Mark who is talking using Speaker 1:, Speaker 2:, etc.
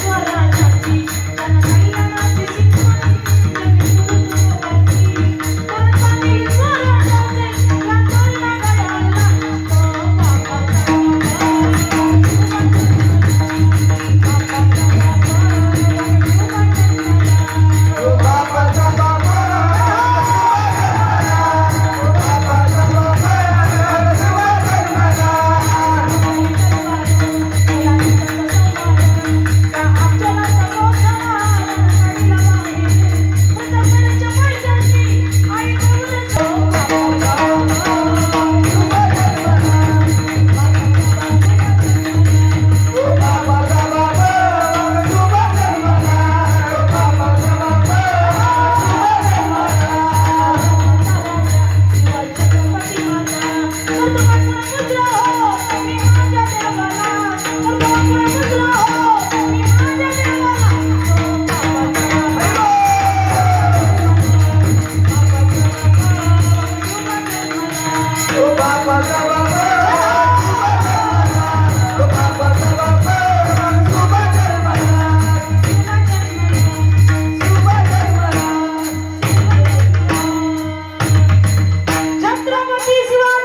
Speaker 1: Hola. Peace, love.